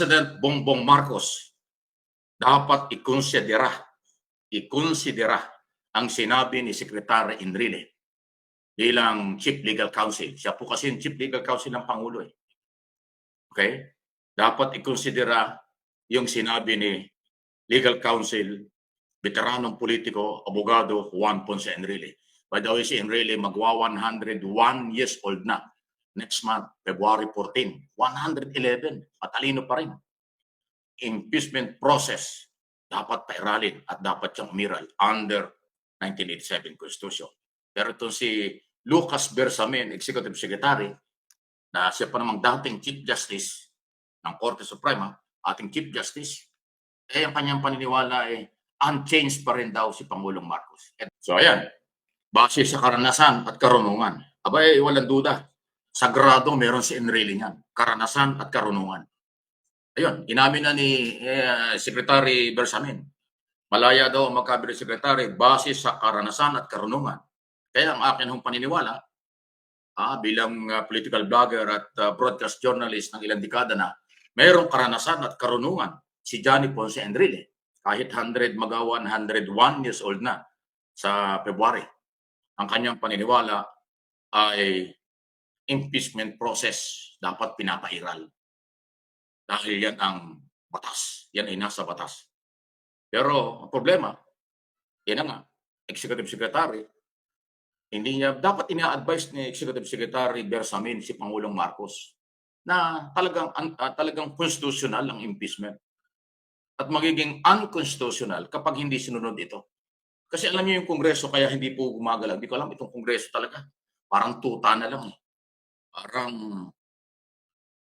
President Bongbong Marcos dapat ikonsidera, ikonsidera ang sinabi ni Secretary Enrile bilang Chief Legal Counsel. Siya po kasi yung Chief Legal Counsel ng Pangulo eh. Okay? Dapat ikonsidera yung sinabi ni Legal Counsel, veteranong politiko, abogado Juan Ponce Enrile. By the way, si Enrile magwa 101 years old na next month, February 14. 111. Matalino pa rin. Impeachment process dapat pairalin at dapat siyang umiral under 1987 Constitution. Pero itong si Lucas Bersamin, Executive Secretary, na siya pa namang dating Chief Justice ng Korte Suprema, ating Chief Justice, eh ang kanyang paniniwala eh unchanged pa rin daw si Pangulong Marcos. So ayan, base sa karanasan at karunungan, abay walang duda, sagrado meron si Enrile niyan, karanasan at karunungan. Ayun, inamin na ni eh, Secretary Bersamin. Malaya daw ang magkabilang secretary base sa karanasan at karunungan. Kaya ang akin hong paniniwala, ah, bilang ah, political blogger at ah, broadcast journalist ng ilang dekada na, mayroong karanasan at karunungan si Johnny Ponce Enrile. Kahit 100 magawa 101 years old na sa February. Ang kanyang paniniwala ay impeachment process dapat pinapairal. Dahil yan ang batas. Yan ay nasa batas. Pero ang problema, yan nga, Executive Secretary, hindi niya, dapat ina-advise ni Executive Secretary Bersamin si Pangulong Marcos na talagang an- ah, talagang constitutional ang impeachment at magiging unconstitutional kapag hindi sinunod ito. Kasi alam niyo yung kongreso kaya hindi po gumagalaw. Hindi ko alam itong kongreso talaga. Parang tuta na lang eh. Parang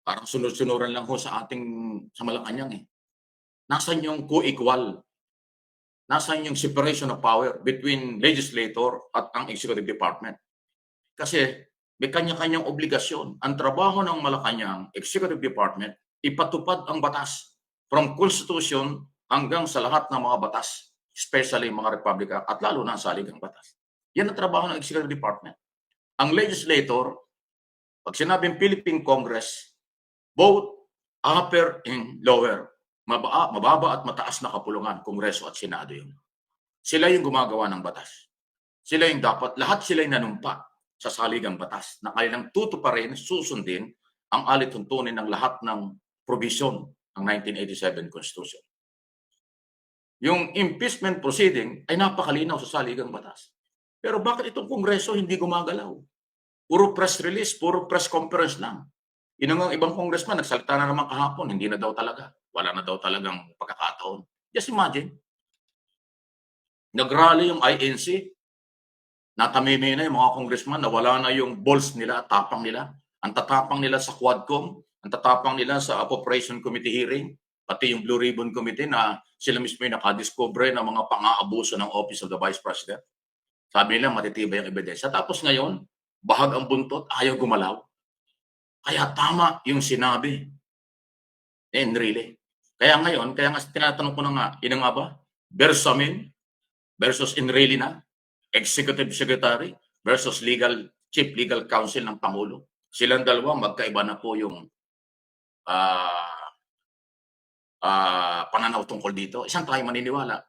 parang sunod-sunuran lang ho sa ating sa Malacanang eh. Nasaan yung co-equal? Nasaan yung separation of power between legislator at ang executive department? Kasi may kanya-kanyang obligasyon. Ang trabaho ng Malacanang Executive Department, ipatupad ang batas from Constitution hanggang sa lahat ng mga batas, especially mga Republika at lalo na ang saligang batas. Yan ang trabaho ng Executive Department. Ang legislator, pag sinabing Philippine Congress, both upper and lower, mababa, mababa at mataas na kapulungan, Kongreso at Senado yun. Sila yung gumagawa ng batas. Sila yung dapat, lahat sila yung nanumpa sa saligang batas na kailang tutuparin, susundin ang alituntunin ng lahat ng provision ng 1987 Constitution. Yung impeachment proceeding ay napakalinaw sa saligang batas. Pero bakit itong Kongreso hindi gumagalaw? Puro press release, puro press conference lang. Yun ang ibang congressman, nagsalita na naman kahapon, hindi na daw talaga. Wala na daw talagang pagkakataon. Just imagine. Nagrally yung INC, natamimi na yung mga congressman, nawala na yung balls nila, tapang nila. Ang tatapang nila sa Quadcom, ang tatapang nila sa Appropriation Committee hearing, pati yung Blue Ribbon Committee na sila mismo yung nakadiscover ng mga pang-aabuso ng Office of the Vice President. Sabi nila matitibay ang ebidensya. Tapos ngayon, bahag ang buntot, ayaw gumalaw. Kaya tama yung sinabi ni Enrile. Kaya ngayon, kaya nga tinatanong ko na nga, ina nga ba? Bersamin versus Enrile na, Executive Secretary versus Legal Chief Legal Counsel ng Pangulo. Silang dalawa, magkaiba na po yung ah ah, pananaw tungkol dito. Isang tayo maniniwala.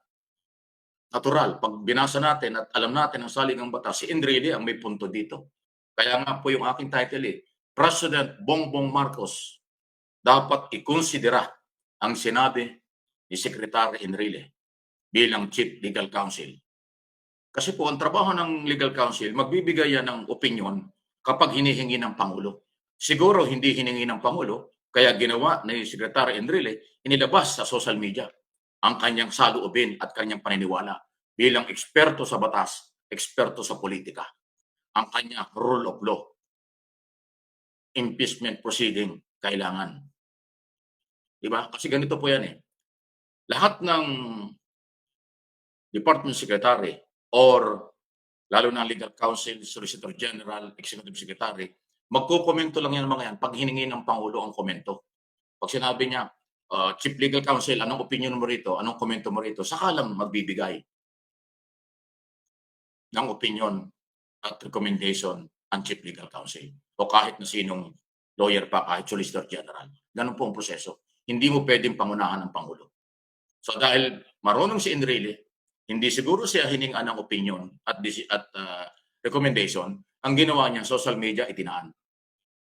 Natural, pag binasa natin at alam natin ang saligang batas, si Enrile ang may punto dito. Kaya nga po yung aking title eh, President Bongbong Marcos dapat ikonsidera ang sinabi ni Secretary Enrile bilang Chief Legal Counsel. Kasi po ang trabaho ng Legal Counsel, magbibigay yan ng opinion kapag hinihingi ng Pangulo. Siguro hindi hiningi ng Pangulo, kaya ginawa ni Secretary Enrile, inilabas sa social media ang kanyang saluobin at kanyang paniniwala bilang eksperto sa batas, eksperto sa politika. Ang kanya rule of law. Impeachment proceeding, kailangan. Diba? Kasi ganito po yan eh. Lahat ng Department Secretary or lalo na Legal Counsel, Solicitor General, Executive Secretary, magkukomento lang yan mga yan pag hiningi ng Pangulo ang komento. Pag sinabi niya, uh, Chief Legal Counsel, anong opinion mo rito? Anong komento mo rito? Saka lang magbibigay ng opinion at recommendation ang Chief Legal Counsel o kahit na sinong lawyer pa, kahit Solicitor General. Ganun po ang proseso. hindi mo pwedeng pangunahan ng Pangulo. So dahil marunong si Enrile, hindi siguro siya hiningaan ng opinion at, at ah, recommendation, ang ginawa niya, social media, itinaan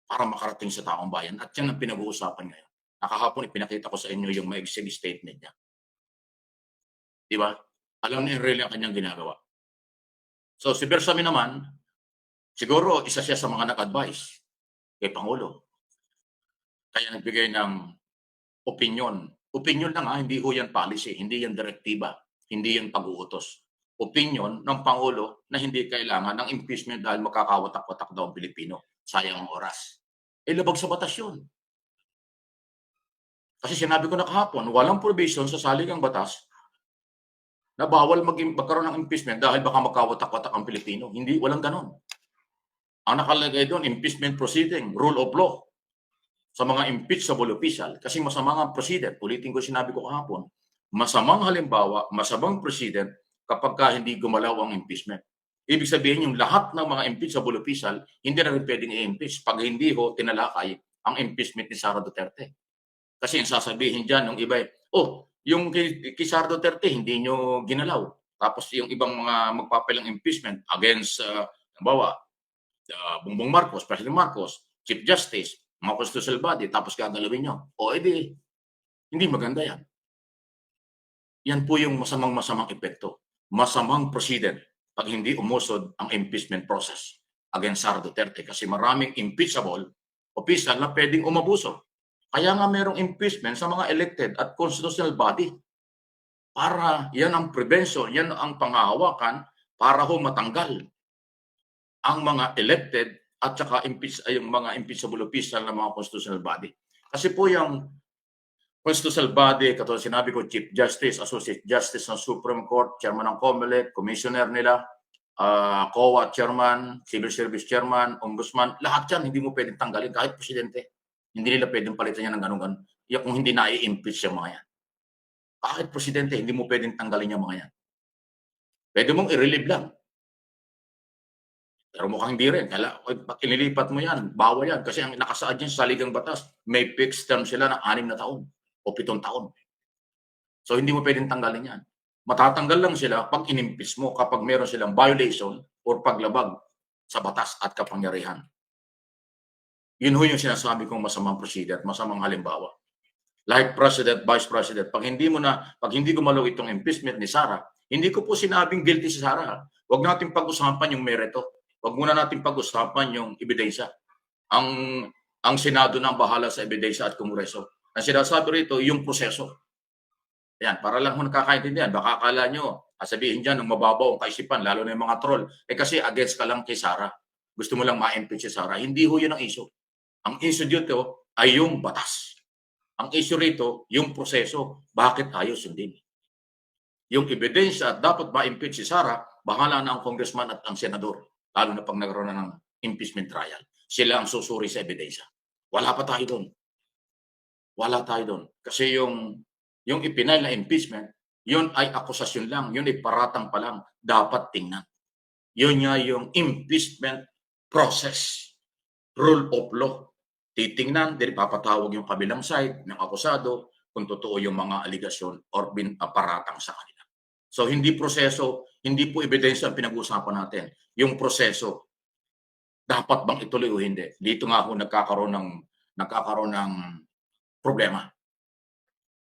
para makarating sa taong bayan. At yan ang pinag-uusapan ngayon. Nakahapon, ipinakita ko sa inyo yung maigsinig statement niya. Di ba? Alam ni Enrile ang kanyang ginagawa. So si Bersami naman, siguro isa siya sa mga nag-advise kay Pangulo. Kaya nagbigay ng opinion. Opinion lang ha, hindi ho yan policy, hindi yan direktiba, hindi yan pag-uutos. Opinion ng Pangulo na hindi kailangan ng impeachment dahil makakawatak-watak daw ang Pilipino. Sayang ang oras. Eh, labag sa batas yun. Kasi sinabi ko na kahapon, walang provision sa saligang batas na bawal mag magkaroon ng impeachment dahil baka magkawatak-watak ang Pilipino. Hindi, walang ganon. Ang nakalagay doon, impeachment proceeding, rule of law sa mga impeachable official. Kasi masamang ang president, ulitin ko sinabi ko kahapon, masamang halimbawa, masamang president kapag ka hindi gumalaw ang impeachment. Ibig sabihin yung lahat ng mga impeachable official, hindi na rin pwedeng i-impeach pag hindi ho tinalakay ang impeachment ni Sara Duterte. Kasi yung sasabihin dyan, yung iba, oh, yung Sara Duterte, hindi nyo ginalaw. Tapos yung ibang mga magpapalang impeachment against, uh, bawa, uh, Bongbong Marcos, President Marcos, Chief Justice, mga constitutional body, tapos gagalawin nyo. O edi, hindi maganda yan. Yan po yung masamang-masamang epekto. Masamang president pag hindi umusod ang impeachment process against Sara Duterte kasi maraming impeachable official na pwedeng umabuso. Kaya nga merong impeachment sa mga elected at constitutional body. Para yan ang prevention, yan ang panghahawakan para ho matanggal ang mga elected at saka impeach, ay, yung mga impeachable official ng mga constitutional body. Kasi po yung constitutional body, katulad sinabi ko, Chief Justice, Associate Justice ng Supreme Court, Chairman ng COMELEC, Commissioner nila, uh, COA Chairman, Civil Service Chairman, Ombudsman, lahat yan hindi mo pwedeng tanggalin kahit presidente. Hindi nila pwedeng palitan yan ng ganun-ganun. Yan kung hindi na i-impeach yung mga yan. Kahit presidente, hindi mo pwedeng tanggalin yung mga yan. Pwede mong i-relieve lang. Pero mukhang hindi rin. Kala, pag inilipat mo yan, bawal yan. Kasi ang nakasaad yan sa saligang batas, may fixed term sila ng anim na taon o pitong taon. So hindi mo pwedeng tanggalin yan. Matatanggal lang sila pag inimpeach mo kapag meron silang violation or paglabag sa batas at kapangyarihan. Yun ho yung sinasabi kong masamang procedure at masamang halimbawa. Like President, Vice President, pag hindi mo na, pag hindi gumalaw itong impeachment ni Sara, hindi ko po sinabing guilty si Sara. Huwag natin pag-usapan yung merito. Huwag muna natin pag-usapan yung ebidensya. Ang ang Senado na ang bahala sa ebidensya at Kongreso. Ang sinasabi rito, yung proseso. Ayan, para lang mo nakakaintindihan. Baka akala nyo, sabihin dyan, ng mababaw ang kaisipan, lalo na yung mga troll. Eh kasi against ka lang kay Sara. Gusto mo lang ma-impeach si Sara. Hindi ho yun ang issue. Ang issue dito ay yung batas. Ang issue rito, yung proseso. Bakit ayaw sundin? Yung ebidensya at dapat ma-impeach si Sara, bahala na ang congressman at ang senador. Lalo na pag nagkaroon na ng impeachment trial. Sila ang susuri sa ebidensya. Wala pa tayo doon. Wala tayo doon. Kasi yung yung ipinal na impeachment, yun ay akusasyon lang, yun ay paratang pa lang, dapat tingnan. Yun nga yung impeachment process, rule of law. Titingnan, din papatawag yung kabilang side ng akusado kung totoo yung mga aligasyon or bin, uh, paratang sa kanila. So hindi proseso, hindi po ebidensya ang pinag-uusapan natin. Yung proseso, dapat bang ituloy o hindi? Dito nga ako nagkakaroon ng nagkakaroon ng problema.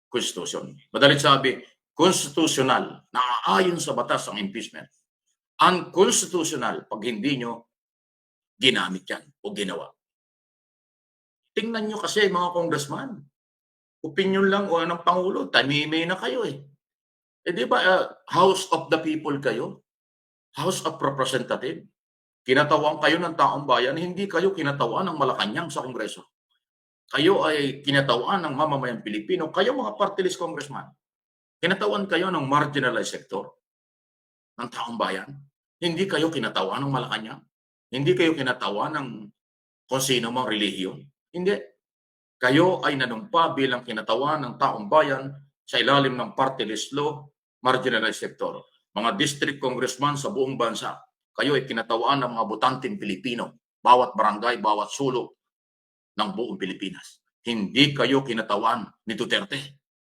Constitution. Madalit sabi, constitutional, naaayon sa batas ang impeachment. Unconstitutional pag hindi nyo ginamit yan o ginawa. Tingnan nyo kasi mga congressman, opinion lang o anong pangulo, tamimay na kayo eh. Eh di ba, uh, House of the People kayo? House of Representative? Kinatawan kayo ng taong bayan, hindi kayo kinatawan ng Malacanang sa Kongreso. Kayo ay kinatawan ng mamamayang Pilipino, kayo mga party congressman. Kinatawan kayo ng marginalized sector ng taong bayan. Hindi kayo kinatawan ng Malacanang. Hindi kayo kinatawan ng kung sino mang relihiyon. Hindi. Kayo ay nanumpa bilang kinatawan ng taong bayan sa ilalim ng party list law, marginalized sector. Mga district congressman sa buong bansa, kayo ay kinatawan ng mga butanteng Pilipino, bawat barangay, bawat sulok ng buong Pilipinas. hindi kayo kinatawan ni Duterte.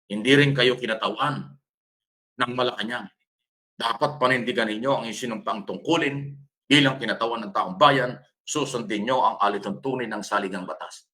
Hindi rin kayo kinatawan ng Malacanang. Dapat panindigan ninyo ang isinumpang tungkulin bilang kinatawan ng taong bayan, susundin nyo ang alituntunin ng saligang batas.